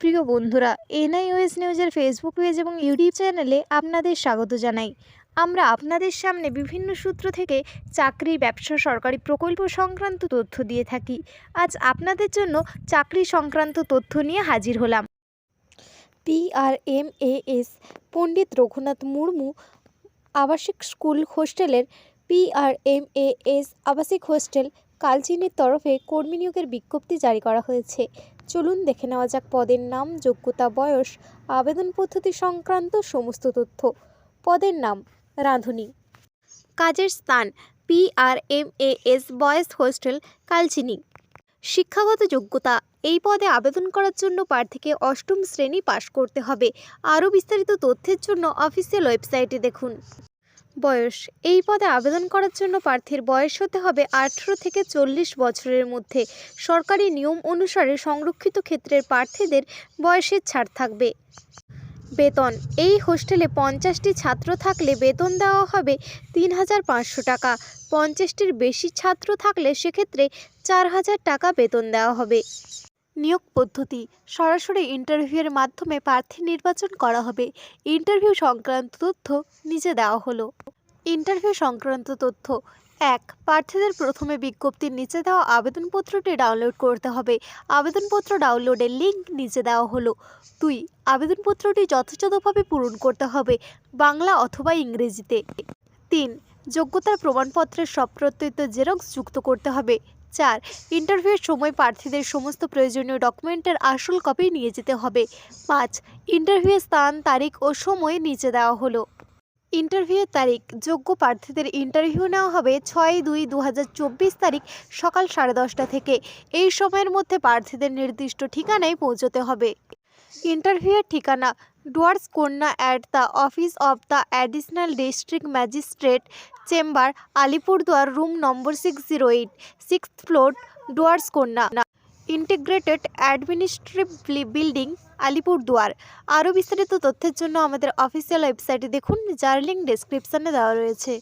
প্রিয় বন্ধুরা, এনআইওএস নিউজের ফেসবুক পেজ এবং ইউটিউব চ্যানেলে আপনাদের স্বাগত জানাই। আমরা আপনাদের সামনে বিভিন্ন সূত্র থেকে চাকরি, ব্যবসা, সরকারি প্রকল্প সংক্রান্ত তথ্য দিয়ে থাকি। আজ আপনাদের জন্য চাকরি সংক্রান্ত তথ্য নিয়ে হাজির হলাম। পিআরএমএএস পণ্ডিত রঘুনাথ মুর্মু, আবাসিক স্কুল হোস্টেলের পিআরএমএএস আবাসিক হোস্টেল কালচিনির তরফে কর্মী নিয়োগের বিজ্ঞপ্তি জারি করা হয়েছে। চলুন দেখে নেওয়া যাক পদের নাম, যোগ্যতা, বয়স, আবেদন পদ্ধতি সংক্রান্ত সমস্ত তথ্য। পদের নাম, রাঁধুনি। কাজের স্থান পিআরএমএএস বয়েজ হোস্টেল, কালচিনি। শিক্ষাগত যোগ্যতা, এই পদে আবেদন করার জন্য প্রার্থীকে অষ্টম শ্রেণি পাশ করতে হবে। আরও বিস্তারিত তথ্যের জন্য অফিসিয়াল ওয়েবসাইটে দেখুন। বয়স। এই পদে আবেদন করার জন্য প্রার্থীর বয়স হতে হবে আঠেরো থেকে চল্লিশ বছরের মধ্যে। সরকারি নিয়ম অনুসারে সংরক্ষিত ক্ষেত্রের প্রার্থীদের বয়সের ছাড় থাকবে। বেতন। এই হোস্টেলে পঞ্চাশটি ছাত্র থাকলে বেতন দেওয়া হবে তিন হাজার পাঁচশো টাকা। পঞ্চাশটির বেশি ছাত্র থাকলে সেক্ষেত্রে চার হাজার টাকা বেতন দেওয়া হবে। নিয়োগ পদ্ধতি। সরাসরি ইন্টারভিউয়ের মাধ্যমে প্রার্থী নির্বাচন করা হবে। ইন্টারভিউ সংক্রান্ত তথ্য নিচে দেওয়া হলো। ইন্টারভিউ সংক্রান্ত তথ্য। এক, প্রার্থীদের প্রথমে বিজ্ঞপ্তির নিচে দেওয়া আবেদনপত্রটি ডাউনলোড করতে হবে। আবেদনপত্র ডাউনলোডের লিঙ্ক নিচে দেওয়া হলো। দুই, আবেদনপত্রটি যথাযথভাবে পূরণ করতে হবে বাংলা অথবা ইংরেজিতে। তিন, যোগ্যতার প্রমাণপত্রের সপ্রত্যয়িত জেরক্স যুক্ত করতে হবে। চার ইন্টারভিউয়ের সময় প্রার্থীদের সমস্ত প্রয়োজনীয় ডকুমেন্টের আসল কপি নিয়ে যেতে হবে। পাঁচ ইন্টারভিউয়ের স্থান, তারিখ ও সময় নিচে দেওয়া হলো। ইন্টারভিউয়ের তারিখ। যোগ্য প্রার্থীদের ইন্টারভিউ নেওয়া হবে ছয় দুই দু তারিখ সকাল সাড়ে দশটা থেকে। এই সময়ের মধ্যে প্রার্থীদের নির্দিষ্ট ঠিকানায় পৌঁছতে হবে। ইন্টারভিউয়ের ঠিকানা Duars Kanya at the office of the additional district magistrate chamber Alipurduar room number six zero eight, six floor Duars Kanya integrated administrative building Alipurduar. আরও বিস্তারিত তথ্যের জন্য আমাদের অফিসিয়াল ওয়েবসাইটে দেখুন, যার লিঙ্ক ডেসক্রিপশানে দেওয়া রয়েছে।